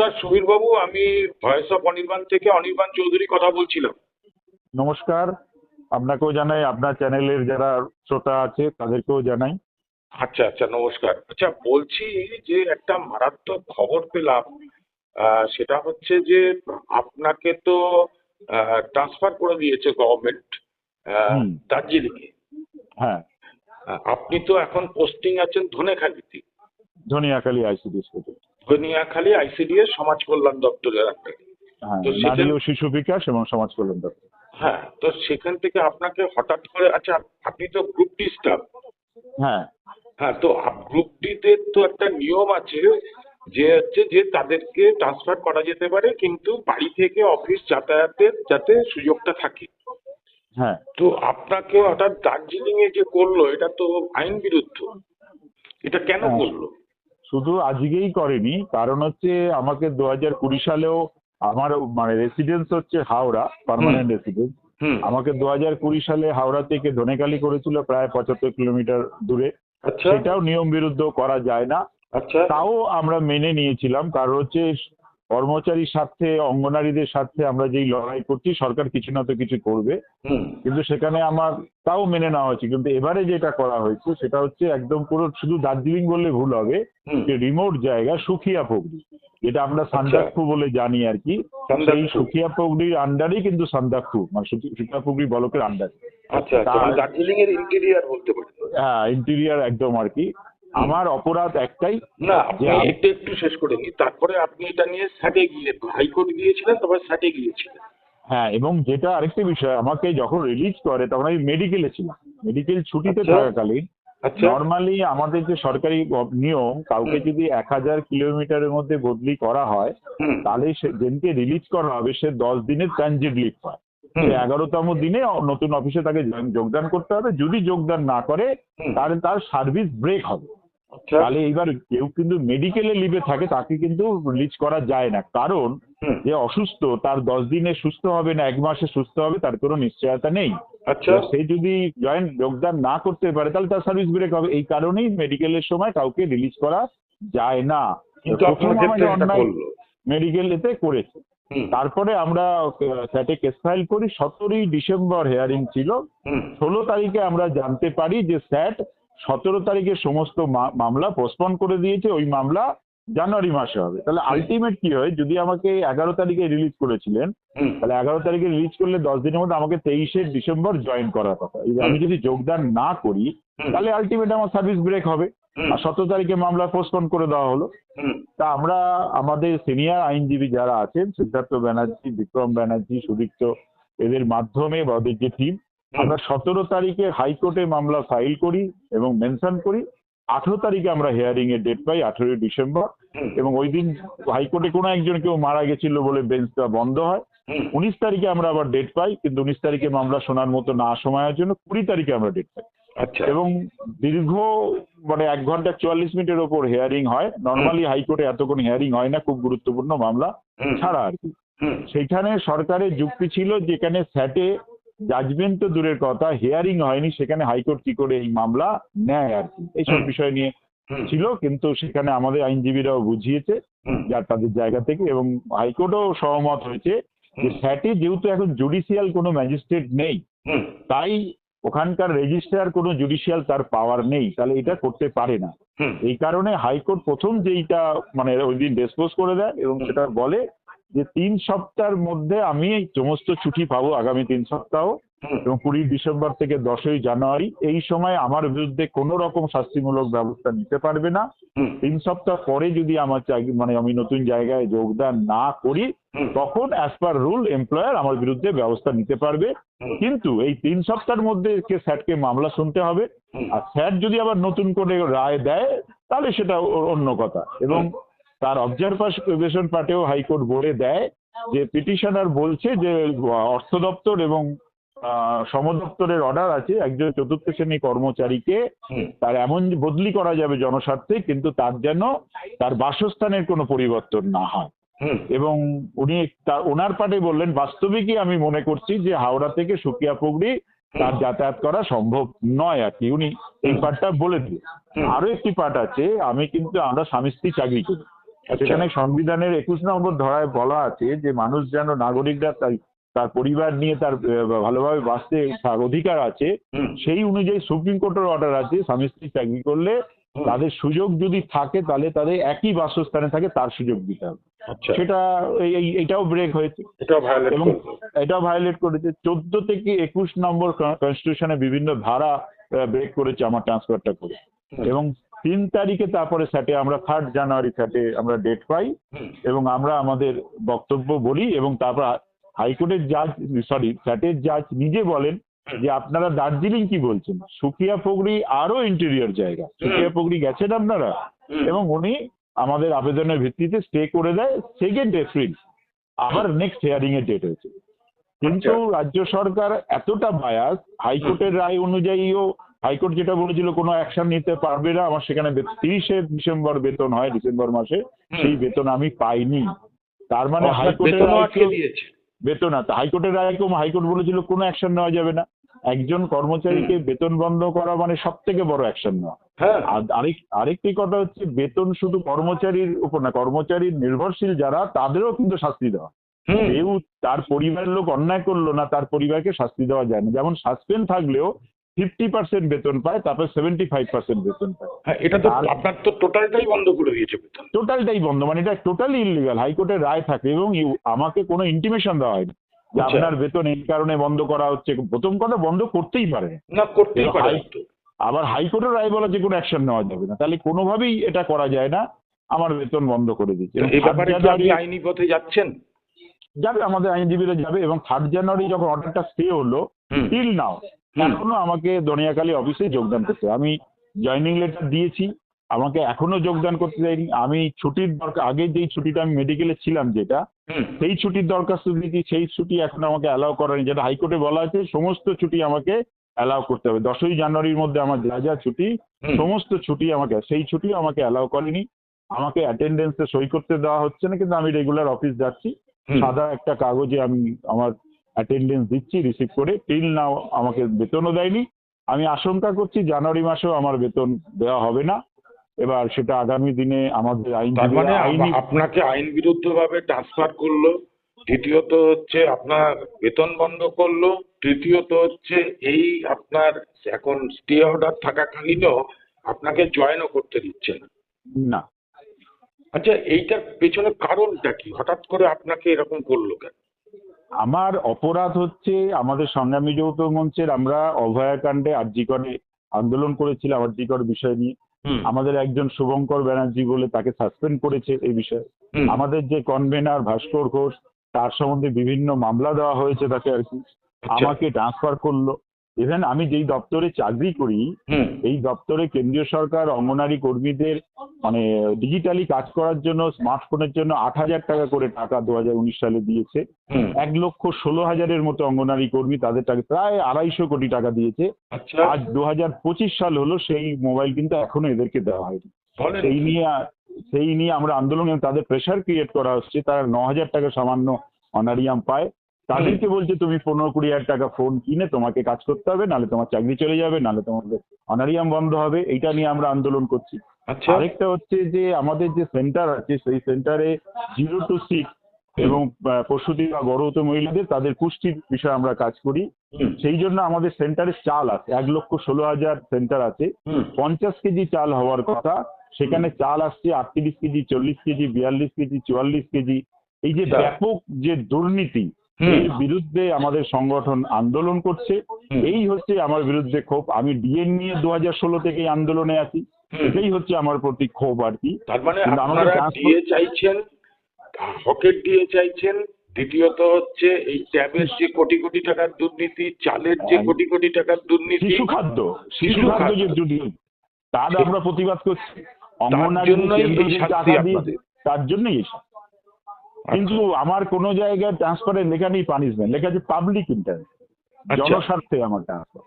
নমস্কার সুবীর বাবু আমি voice of Anirban থেকে অনির্বাণ চৌধুরী কথা বলছিলাম। নমস্কার। আপনাকেও জানাই আপনার চ্যানেলের যারা শ্রোতা আছে তাদেরকেও জানাই। আচ্ছা আচ্ছা নমস্কার। আচ্ছা বলছি যে একটা মারাত্মক খবর পেলাম সেটা হচ্ছে যে আপনাকে তো ট্রান্সফার করে দিয়েছে গভর্নমেন্ট। দার্জিলিংয়ে। হ্যাঁ। আপনি তো এখন পোস্টিং আছেন ধনেখালিতে। ধনিয়াখালী আইসিডি স্কুলে ধনিয়াখালী আইসিডিএস সমাজ কল্যাণ দপ্তরের আন্ডারে। হ্যাঁ তো সেটা- নারী ও শিশু বিকাশ এবং সমাজ কল্যাণ দপ্তর। হ্যাঁ তো সেখান থেকে আপনাকে হঠাৎ করে আচ্ছা আপনি তো গ্রুপ ডি স্টাফ হ্যাঁ। হ্যাঁ তো গ্রুপ ডিতে তো একটা নিয়ম আছে যে হচ্ছে যে তাদেরকে ট্রান্সফার করা যেতে পারে কিন্তু বাড়ি থেকে অফিস যাতায়াতের যাতে সুযোগটা থাকে। হ্যাঁ। তো আপনাকে হঠাৎ দার্জিলিং এ যে করল এটা তো আইন বিরুদ্ধ। এটা কেন হ্যাঁ। করল? শুধু আজকেই করেনি কারণ হচ্ছে আমাকে দু হাজার কুড়ি সালেও আমার মানে রেসিডেন্স হচ্ছে হাওড়া পার্মানেন্ট রেসিডেন্স আমাকে দু হাজার কুড়ি সালে হাওড়া থেকে ধনেকালি করেছিল প্রায় পঁচাত্তর কিলোমিটার দূরে। আচ্ছা। সেটাও নিয়ম বিরুদ্ধ করা যায় না। আচ্ছা। তাও আমরা মেনে নিয়েছিলাম কারণ হচ্ছে কর্মচারীর স্বার্থে অঙ্গনারীদের স্বার্থে আমরা যেই লড়াই করছি সরকার কিছু না তো কিছু করবে। কিন্তু সেখানে আমার তাও মেনে নেওয়া হয়েছে। কিন্তু এবারে যেটা করা হয়েছে সেটা হচ্ছে একদম পুরো শুধু দার্জিলিং বললে ভুল হবে যে রিমোট জায়গা সুখিয়া পগড়ি। যেটা আমরা সান্দাকফু বলে জানি আর কি। সেই সুখিয়া পগড়ির আন্ডারেই কিন্তু সান্দাকফু মানে সুখি- সুখিয়া পগড়ি ব্লকের আন্ডারে আচ্ছা আচ্ছা দার্জিলিং এর ইন্টেরিয়ার বলতে পারেন হ্যাঁ ইন্টেরিয়ার একদম আর কি। আমার অপরাধ একটাই না আপনি একটু একটু শেষ করে নিন তারপরে আপনি এটা নিয়ে স্যাটে গিয়ে হাইকোর্ট গিয়েছিলেন তারপরে স্যাটে গিয়েছিলেন। হ্যাঁ এবং যেটা আরেকটি বিষয় আমাকে যখন রিলিজ করে তখন আমি মেডিকেলে ছিলাম। মেডিকেল ছুটিতে আচ্ছা। থাকাকালীন আচ্ছা। নর্মালি আমাদের যে সরকারি নিয়ম কাউকে যদি এক হাজার কিলোমিটারের মধ্যে বদলি করা হয় তাহলে সে যেদিনকে রিলিজ করা হবে সে দশ দিনের ট্রানজিট লিভ পায়। সে এগারোতম দিনে নতুন অফিসে তাকে যোগদান করতে হবে। যদি যোগদান না করে তাহলে তার সার্ভিস ব্রেক হবে। আচ্ছা তাহলে এইবার কেউ কিন্তু মেডিকেলে লিভে থাকে তাকে কিন্তু রিলিজ করা যায় না। কারণ যে অসুস্থ তার দশ দিনে সুস্থ হবে না এক মাসে সুস্থ হবে তার কোনো নিশ্চয়তা নেই। আচ্ছা। সে যদি জয়েন যোগদান না করতে পারে তাহলে তার সার্ভিস ব্রেক হবে। এই কারণেই মেডিকেলের সময় কাউকে রিলিজ করা যায় না। মেডিকেল এতে করেছে। তারপরে আমরা স্যাটে কেস ফাইল করি। সতেরোই ডিসেম্বর হেয়ারিং ছিল। ষোলো তারিখে আমরা জানতে পারি যে স্যাট সতেরো তারিখে সমস্ত মামলা পোস্টপন করে দিয়েছে ওই মামলা জানুয়ারি মাসে হবে। তাহলে আলটিমেট কি হয় যদি আমাকে এগারো তারিখে রিলিজ করেছিলেন তাহলে এগারো তারিখে রিলিজ করলে দশ দিনের মধ্যে আমাকে তেইশে ডিসেম্বর জয়েন করার কথা। আমি যদি যোগদান না করি তাহলে আলটিমেট আমার সার্ভিস ব্রেক হবে। আর সতেরো তারিখে মামলা পোস্টপন করে দেওয়া হলো। তা আমরা আমাদের সিনিয়র আইনজীবী যারা আছেন সিদ্ধার্থ ব্যানার্জি বিক্রম ব্যানার্জি সুদীপ্ত এদের মাধ্যমে বা ওদের যে টিম আমরা সতেরো তারিখে হাইকোর্টে মামলা ফাইল করি এবং মেনশন করি। আঠেরো তারিখে আমরা হিয়ারিং এর ডেট পাই আঠেরোই ডিসেম্বর। এবং ওই দিন হাইকোর্টে কোনো একজন কেউ মারা গেছিল বলে বেঞ্চটা বন্ধ হয়। উনিশ তারিখে আমরা আবার ডেট পাই কিন্তু উনিশ তারিখে মামলা শোনার মতো না সময়ের জন্য কুড়ি তারিখে আমরা ডেট পাই। আচ্ছা। এবং দীর্ঘ মানে এক ঘণ্টা চুয়াল্লিশ মিনিটের ওপর হিয়ারিং হয়। নর্মালি হাইকোর্টে এতক্ষণ হিয়ারিং হয় না খুব গুরুত্বপূর্ণ মামলা ছাড়া আর কি। সেখানে সরকারের যুক্তি ছিল যেখানে স্যাটে জাজমেন্ট তো দূরের কথা হিয়ারিং হয়নি সেখানে হাইকোর্ট কি করে এই মামলা নেয় আর কি? এইসব বিষয় নিয়ে ছিল কিন্তু সেখানে আমাদের আইনজীবীরাও বুঝিয়েছে যার তাদের জায়গা থেকে এবং হাইকোর্টও সহমত হয়েছে যে। স্যাটে যেহেতু এখন জুডিশিয়াল কোনো ম্যাজিস্ট্রেট নেই তাই ওখানকার রেজিস্ট্রার কোনো জুডিশিয়াল তার পাওয়ার নেই তাহলে এটা করতে পারে না। এই কারণে হাইকোর্ট প্রথম যেইটা মানে ওই দিন ডিসপোজ করে দেয় এবং সেটা বলে যে তিন সপ্তাহের মধ্যে আমি এই সমস্ত ছুটি পাবো আগামী তিন সপ্তাহ এবং কুড়ি ডিসেম্বর থেকে দশই জানুয়ারি। এই সময় আমার বিরুদ্ধে কোনো রকম শাস্তিমূলক ব্যবস্থা নিতে পারবে না। তিন সপ্তাহ পরে যদি আমার চাকরি মানে আমি নতুন জায়গায় যোগদান না করি তখন অ্যাজ পার রুল এমপ্লয়ার আমার বিরুদ্ধে ব্যবস্থা নিতে পারবে। কিন্তু এই তিন সপ্তাহের মধ্যে কে স্যাটকে মামলা শুনতে হবে। আর স্যাট যদি আবার নতুন করে রায় দেয় তাহলে সেটা অন্য কথা। এবং তার অবজারভেশন পার্টেও হাইকোর্ট বলে দেয় যে পিটিশনার বলছে যে অর্থ দপ্তর এবং আহ, শ্রম দপ্তরের অর্ডার আছে একজন চতুর্থ শ্রেণি কর্মচারীকে তার এমন বদলি করা যাবে জনস্বার্থে কিন্তু তার যেন তার বাসস্থানের কোনো পরিবর্তন না হয়। এবং উনি তার ওনার পাটে বললেন বাস্তবিকই আমি মনে করছি যে হাওড়া থেকে সুকিয়া পুগড়ি তার যাতায়াত করা সম্ভব নয় আর কি উনি এই পার্টটা বলে হুম। আরও একটি পার্ট আছে আমি কিন্তু আমরা স্বামী স্ত্রী চাকরি করি। সেখানে সংবিধানের একুশ নম্বর ধারায় বলা আছে যে মানুষ যেন নাগরিকরা তার তার পরিবার নিয়ে তার ভালোভাবে বাঁচতে তার অধিকার আছে সেই অনুযায়ী সুপ্রিম কোর্টের অর্ডার আছে স্বামী স্ত্রী চাকরি করলে তাদের সুযোগ যদি থাকে তাহলে তাদের একই বাসস্থানে থাকে তার সুযোগ দিতে হবে। আচ্ছা। সেটা এই- এটাও ব্রেক হয়েছে। এবং এটাও ভায়োলেট করেছে। চোদ্দ থেকে একুশ নম্বর কনস্টিটিউশনে বিভিন্ন ধারা ব্রেক করেছে আমার ট্রান্সফারটা করে। এবং তিন তারিখে তারপরে স্যাটে আমরা থার্ড জানুয়ারি স্যাটে আমরা ডেট পাই এবং আমরা আমাদের বক্তব্য বলি এবং তারপর হাইকোর্টের জাজ সরি স্যাটের জাজ নিজে বলেন যে আপনারা দার্জিলিং কি বলছেন? সুকিয়া পগড়ি আরও ইন্টেরিয়র জায়গা। সুকিয়া পগড়ি গেছেন আপনারা? এবং উনি আমাদের আবেদনের ভিত্তিতে স্টে করে দেয় সেকেন্ড এপ্রিল আবার নেক্সট হিয়ারিং এর ডেট হয়েছে। কিন্তু রাজ্য সরকার এতটা বায়াস হাইকোর্টের রায় অনুযায়ীও হাইকোর্ট যেটা বলেছিল কোনো অ্যাকশন নিতে পারবে না। আমার সেখানে তিরিশে ডিসেম্বর বেতন হয় ডিসেম্বর মাসে। সেই বেতন আমি পাইনি। তার মানে হাইকোর্টের বেতন আছে হাইকোর্টের রায় হাইকোর্ট বলেছিল কোনো অ্যাকশন নেওয়া যাবে না। একজন কর্মচারীকে বেতন বন্ধ করা মানে সব থেকে বড় অ্যাকশন নেওয়া। হ্যাঁ। আর আরেক আরেকটি কথা হচ্ছে বেতন শুধু কর্মচারীর উপর না কর্মচারীর নির্ভরশীল যারা তাদেরও কিন্তু শাস্তি দেওয়া। কেউ তার পরিবারের লোক অন্যায় করল না তার পরিবারকে শাস্তি দেওয়া যায় না। যেমন সাসপেন্ড থাকলেও ফিফটি পার্সেন্ট বেতন পায় তারপর সেভেন্টি ফাইভ পার্সেন্ট বেতন পায়। হ্যাঁ এটা তো আপনার তো টোটালটাই বন্ধ করে দিয়েছে টোটালটাই বন্ধ মানে এটা টোটালি ইলিগাল হাইকোর্টের রায় থাকে এবং আমাকে কোনো ইন্টিমেশন দেওয়া হয়নি যে আচ্ছা। আপনার বেতন এই কারণে বন্ধ করা হচ্ছে। প্রথম কথা বন্ধ করতেই পারে। না। করতেই পারে আবার হাইকোর্টের রায় বলা যে কোনো অ্যাকশন নেওয়া যাবে না। তাহলে কোনোভাবেই এটা করা যায় না আমার বেতন বন্ধ করে দিচ্ছে এই ব্যাপারে আপনি আইনি পথে যাচ্ছেন? যাবে আমাদের আইনজীবীরা যাবে এবং থার্ড জানুয়ারি যখন অর্ডারটা স্টে হলো টিল নাও। এখনও আমাকে দনিয়াকালী অফিসে যোগদান করতে। আমি জয়নিং লেটার দিয়েছি আমাকে এখনও যোগদান করতে দেয়নি। আমি ছুটির দরকার আগে যেই ছুটিটা আমি মেডিকেলে ছিলাম যেটা সেই ছুটির দরখাস্ত দিয়েছি সেই ছুটি এখন আমাকে অ্যালাউ করেনি যেটা হাইকোর্টে বলা আছে সমস্ত ছুটি আমাকে অ্যালাউ করতে হবে। দশই জানুয়ারির মধ্যে আমার যা যা ছুটি সমস্ত ছুটি আমাকে সেই ছুটি আমাকে অ্যালাউ করেনি। আমাকে অ্যাটেন্ডেন্সে সই করতে দেওয়া হচ্ছে না কিন্তু আমি রেগুলার অফিস যাচ্ছি। সাদা একটা কাগজে আমি আমার অ্যাটেন্ডেন্স দিচ্ছি রিসিভ করে টিল নাও আমাকে বেতনও দেয়নি। আমি আশঙ্কা করছি জানুয়ারি মাসেও আমার বেতন দেওয়া হবে না। এবার সেটা আগামী দিনে আমাদের আইনজীবী মানে আইনি আপনাকে আইন বিরুদ্ধ ভাবে ট্রান্সফার করল। দ্বিতীয়ত হচ্ছে আপনার বেতন বন্ধ করল। তৃতীয়ত হচ্ছে এই আপনার এখন স্টে অর্ডার থাকাকালীনও আপনাকে জয়েনও করতে দিচ্ছে না। না। আচ্ছা এইটার পেছনে কারণটা কি? হঠাৎ করে আপনাকে এরকম করল কেন? আমার অপরাধ হচ্ছে আমাদের সংগ্রামী যৌথ মঞ্চের আমরা অভয়াকাণ্ডে আর্জিকরে আন্দোলন করেছিলাম আর্জিকর বিষয় নিয়ে। আমাদের একজন শুভঙ্কর ব্যানার্জি বলে তাকে সাসপেন্ড করেছে এই বিষয়ে। আমাদের যে কনভেনার ভাস্কর ঘোষ তার সম্বন্ধে বিভিন্ন মামলা দেওয়া হয়েছে তাকে আর কি। আচ্ছা। আমাকে ট্রান্সফার করল। ইভেন আমি যেই দপ্তরে চাকরি করি এই দপ্তরে কেন্দ্রীয় সরকার অঙ্গনারী কর্মীদের মানে ডিজিটালি কাজ করার জন্য স্মার্টফোনের জন্য আট হাজার টাকা করে টাকা দু হাজার উনিশ সালে দিয়েছে। এক লক্ষ ষোলো হাজারের মতো অঙ্গনারী কর্মী তাদের টাকা প্রায় আড়াইশো কোটি টাকা দিয়েছে। আচ্ছা। আজ দু হাজার পঁচিশ সাল হলো সেই মোবাইল কিন্তু এখনও এদেরকে দেওয়া হয়নি। সেই নিয়ে সেই নিয়ে আমরা আন্দোলন তাদের প্রেশার ক্রিয়েট করা হচ্ছে। তারা ন হাজার টাকা সামান্য অনারিয়াম পায়। তাদেরকে বলছে তুমি পনেরো কুড়ি হাজার টাকা ফোন কিনে তোমাকে কাজ করতে হবে নাহলে তোমার চাকরি চলে যাবে নাহলে তোমাদের অনারিয়াম বন্ধ হবে। এইটা নিয়ে আমরা আন্দোলন করছি। আচ্ছা। আরেকটা হচ্ছে যে আমাদের যে সেন্টার আছে সেই সেন্টারে জিরো টু সিক্স এবং প্রসূতি বা গর্ভবত মহিলাদের তাদের পুষ্টির বিষয়ে আমরা কাজ করি। সেই জন্য আমাদের সেন্টারে চাল আছে এক লক্ষ ষোলো হাজার সেন্টার আছে। পঞ্চাশ কেজি চাল হওয়ার কথা সেখানে চাল আসছে আটত্রিশ কেজি চল্লিশ কেজি বিয়াল্লিশ কেজি চুয়াল্লিশ কেজি। এই যে আচ্ছা। ব্যাপক যে দুর্নীতি এর বিরুদ্ধে আমাদের সংগঠন আন্দোলন করছে এই হচ্ছে আমার বিরুদ্ধে ক্ষোভ আমি ডিএন নিয়ে দু হাজার ষোলো থেকে আন্দোলনে আছি এটাই হচ্ছে আমার প্রতি ক্ষোভ আর কি তার মানে আপনারা দিয়ে চাইছেন হকের দিয়ে চাইছেন দ্বিতীয়ত হচ্ছে এই ট্যাবের যে কোটি কোটি টাকার দুর্নীতি চালের যে হ্যাঁ। কোটি কোটি টাকার দুর্নীতি শিশু খাদ্য শিশু খাদ্য যে। দুর্নীতি তার আমরা প্রতিবাদ করছি অঙ্গনারী। তার জন্যই। কিন্তু আমার কোন জায়গায় ট্রান্সফারে লেখা নেই পানিশমেন্ট লেখা আছে পাবলিক ইন্টারেস্ট আচ্ছা। জনস্বার্থে আমার ট্রান্সফার